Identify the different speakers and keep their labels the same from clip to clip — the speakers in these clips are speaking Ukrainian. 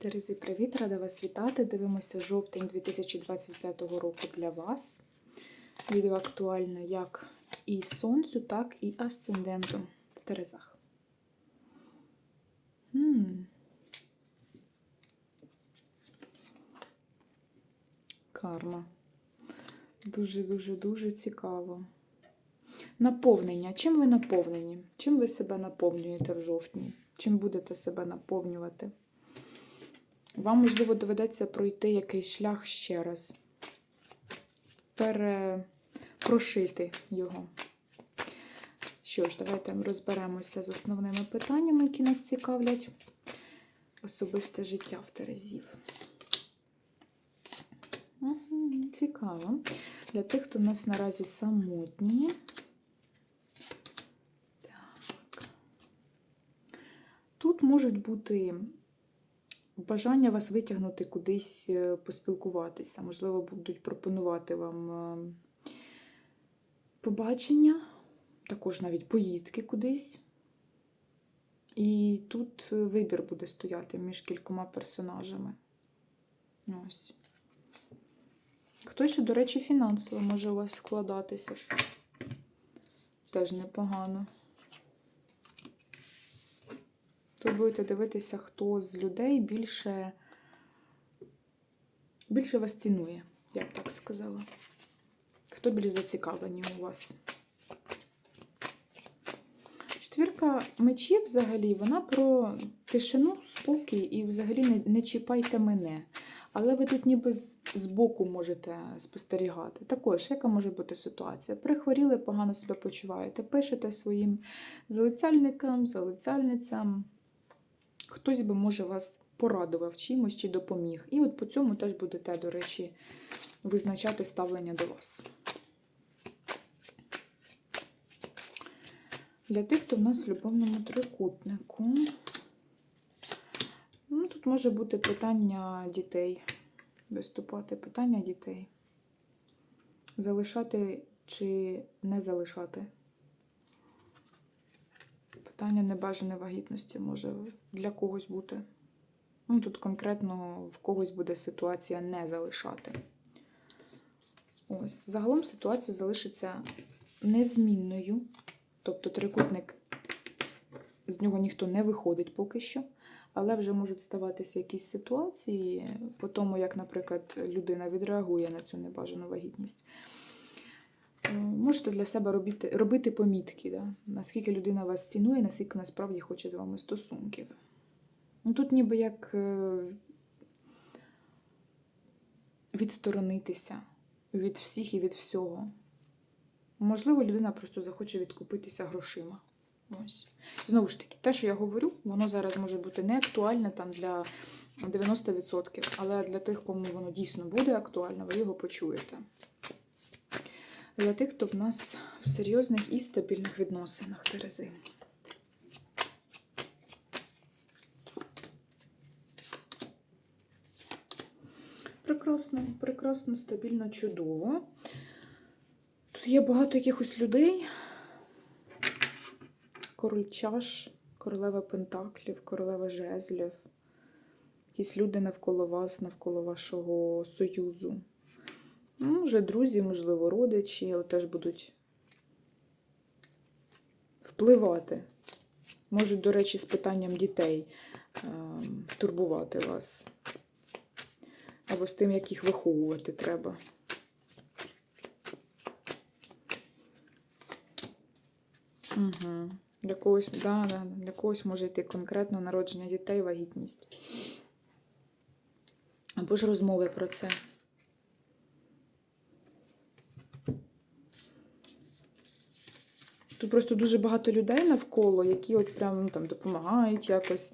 Speaker 1: Терези, привіт! Рада вас вітати. Дивимося жовтень 2025 року для вас. Відео актуальне як і сонцю, так і асценденту в Терезах. Хм. Карма. Дуже-дуже-дуже цікаво. Наповнення. Чим ви наповнені? Чим ви себе наповнюєте в жовтні? Чим будете себе наповнювати? Вам, можливо, доведеться пройти якийсь шлях ще раз, перепрошити його. Що ж, давайте розберемося з основними питаннями, які нас цікавлять. Особисте життя в Терезів. Угу, цікаво. Для тих, хто у нас наразі самотні. Так. Тут можуть бути бажання вас витягнути кудись е, поспілкуватися. Можливо, будуть пропонувати вам е, побачення, також навіть поїздки кудись. І тут е, вибір буде стояти між кількома персонажами. Ось. Хтось, до речі, фінансово може у вас складатися. Теж непогано. Тут будете дивитися, хто з людей більше, більше вас цінує, я б так сказала. Хто більш зацікавлені у вас. Четвірка мечів взагалі, вона про тишину, спокій і взагалі не, не чіпайте мене. Але ви тут ніби з, боку можете спостерігати. Також, яка може бути ситуація? Прихворіли, погано себе почуваєте, пишете своїм залицяльникам, залицяльницям. Хтось би, може, вас порадував чимось чи допоміг. І от по цьому теж будете, до речі, визначати ставлення до вас. Для тих, хто в нас в любовному трикутнику. Ну, Тут може бути питання дітей. Виступати питання дітей. Залишати чи не залишати. Питання небажаної вагітності може для когось бути. Ну, Тут конкретно в когось буде ситуація не залишати. Ось. Загалом ситуація залишиться незмінною. Тобто трикутник, з нього ніхто не виходить поки що. Але вже можуть ставатися якісь ситуації, по тому, як, наприклад, людина відреагує на цю небажану вагітність. Можете для себе робити робити помітки, да? наскільки людина вас цінує, наскільки насправді хоче з вами стосунків. Ну, Тут ніби як відсторонитися від всіх і від всього. Можливо, людина просто захоче відкупитися грошима. Ось. Знову ж таки, те, що я говорю, воно зараз може бути не актуальне там для 90%, але для тих, кому воно дійсно буде актуально, ви його почуєте. Для тих, хто в нас в серйозних і стабільних відносинах Терези. Прекрасно, прекрасно, стабільно, чудово. Тут є багато якихось людей. Король чаш, королева пентаклів, королева жезлів. Якісь люди навколо вас, навколо вашого союзу. Ну, Вже друзі, можливо, родичі, але теж будуть впливати. Можуть, до речі, з питанням дітей е турбувати вас. Або з тим, як їх виховувати треба. Угу. Для когось, да, да, для когось може йти конкретно народження дітей, вагітність. Або ж розмови про це. Просто дуже багато людей навколо, які от прям ну, там допомагають якось.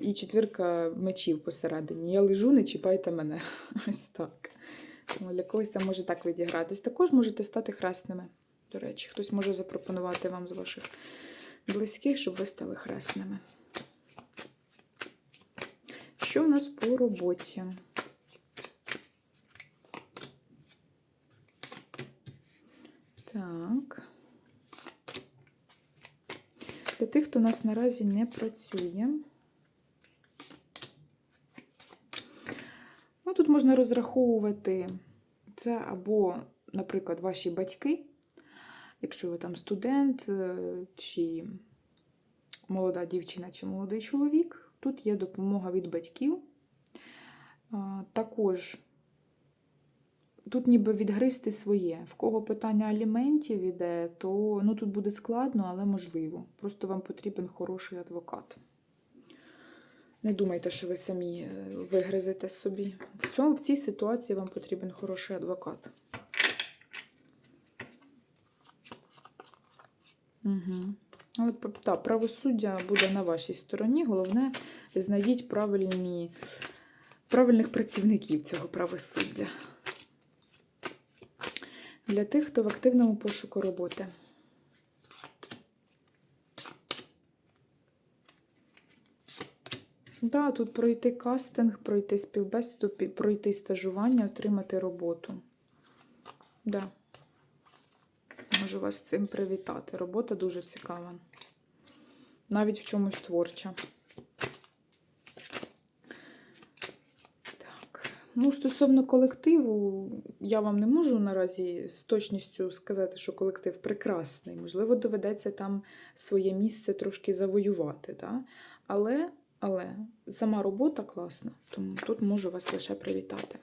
Speaker 1: І четвірка мечів посередині. Я лежу, не чіпайте мене. Ось так. Тому для когось це може так відігратись. Також можете стати хресними. До речі, хтось може запропонувати вам з ваших близьких, щоб ви стали хресними. Що в нас по роботі? Так. Для тих, хто у нас наразі не працює. Ну, тут можна розраховувати це або, наприклад, ваші батьки, якщо ви там студент, е, чи молода дівчина, чи молодий чоловік, тут є допомога від батьків. Також тут ніби відгризти своє. В кого питання аліментів іде, то ну, тут буде складно, але можливо. Просто вам потрібен хороший адвокат. Не думайте, що ви самі е, вигризете собі. В, цьому, в цій ситуації вам потрібен хороший адвокат. Угу. Але та, правосуддя буде на вашій стороні. Головне, знайдіть правильні, правильних працівників цього правосуддя. Для тих, хто в активному пошуку роботи. Да, тут пройти кастинг, пройти співбесіду, пройти стажування, отримати роботу. Да. Можу вас з цим привітати. Робота дуже цікава. Навіть в чомусь творча. Ну, стосовно колективу, я вам не можу наразі з точністю сказати, що колектив прекрасний. Можливо, доведеться там своє місце трошки завоювати. Да? Але, але сама робота класна, тому тут можу вас лише привітати.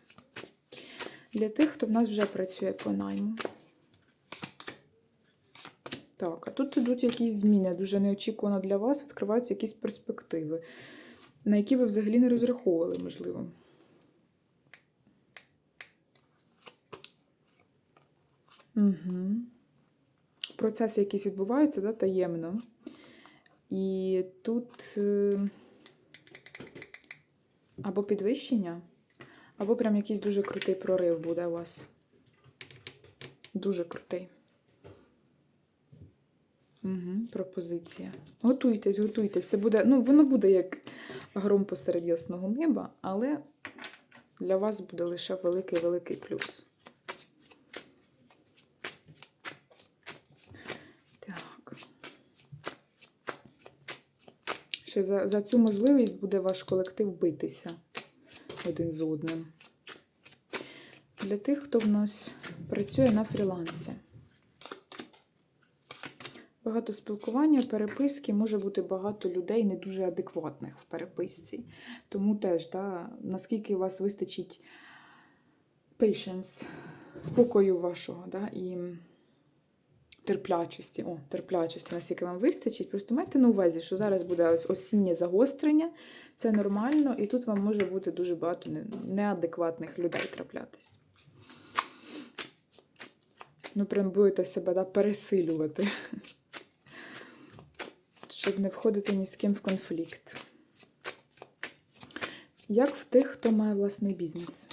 Speaker 1: Для тих, хто в нас вже працює по найму. Так, а тут ідуть якісь зміни, дуже неочікувано для вас, відкриваються якісь перспективи, на які ви взагалі не розраховували, можливо. Угу. Процеси якісь відбуваються да, таємно. І тут е, або підвищення, або прям якийсь дуже крутий прорив буде у вас. Дуже крутий. Угу, пропозиція. Готуйтесь, готуйтесь. Це буде, ну, воно буде як гром посеред ясного неба, але для вас буде лише великий-великий плюс. Так. Ще за, за цю можливість буде ваш колектив битися один з одним. Для тих, хто в нас працює на фрілансі. Багато спілкування, переписки, може бути багато людей не дуже адекватних в переписці. Тому теж, да, наскільки у вас вистачить patience, спокою вашого, да, і терплячості. О, терплячості, наскільки вам вистачить. Просто майте на увазі, що зараз буде ось осіннє загострення, це нормально, і тут вам може бути дуже багато неадекватних людей траплятись. Ну, прям будете себе да, пересилювати щоб не входити ні з ким в конфлікт. Як в тих, хто має власний бізнес?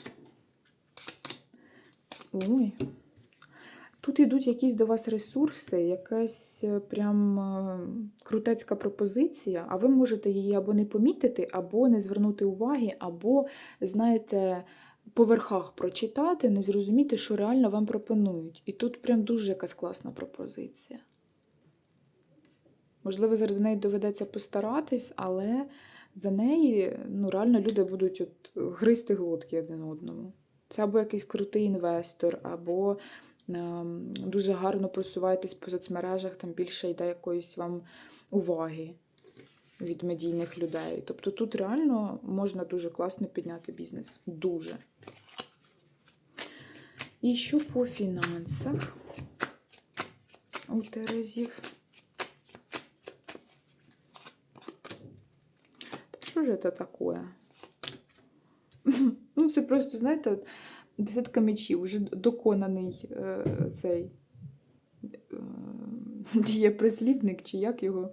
Speaker 1: Ой. Тут йдуть якісь до вас ресурси, якась е, прям е, крутецька пропозиція, а ви можете її або не помітити, або не звернути уваги, або, знаєте, по верхах прочитати, не зрозуміти, що реально вам пропонують. І тут прям дуже якась класна пропозиція. Можливо, заради неї доведеться постаратись, але за неї ну, реально люди будуть от гризти глотки один одному. Це або якийсь крутий інвестор, або дуже гарно просуваєтесь по соцмережах, там більше йде якоїсь вам уваги від медійних людей. Тобто тут реально можна дуже класно підняти бізнес. Дуже. І що по фінансах у Терезів? Що ж це таке? Ну, це просто, знаєте, десятка мечів, вже доконаний е, цей е, дієприслівник, чи як його.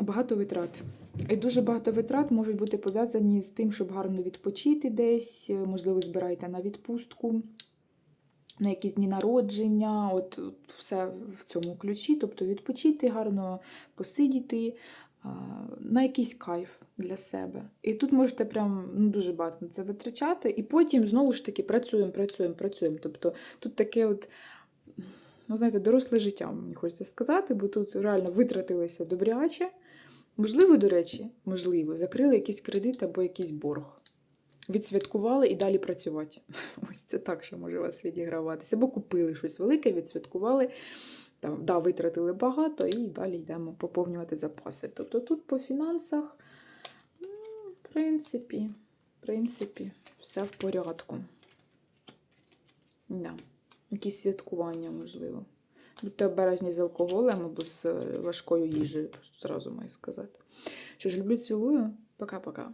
Speaker 1: Багато витрат. І дуже багато витрат можуть бути пов'язані з тим, щоб гарно відпочити десь, е, можливо, збираєте на відпустку, на якісь дні народження, от, от все в цьому ключі. Тобто відпочити, гарно посидіти, на якийсь кайф для себе. І тут можете прям ну, дуже багато на це витрачати, і потім знову ж таки працюємо, працюємо, працюємо. Тобто тут таке от. Ну, знаєте, доросле життя, мені хочеться сказати, бо тут реально витратилися добряче. Можливо, до речі, можливо, закрили якийсь кредит або якийсь борг. відсвяткували і далі працювати. Ось це так, що може у вас відіграватися. Або купили щось велике, відсвяткували, там, да, витратили багато і далі йдемо поповнювати запаси. Тобто тут по фінансах, в принципі, в принципі, все в порядку. Да. Якісь святкування, можливо. Будьте обережні з алкоголем або з е, важкою їжею, зразу маю сказати. Що ж, люблю, цілую. Пока-пока.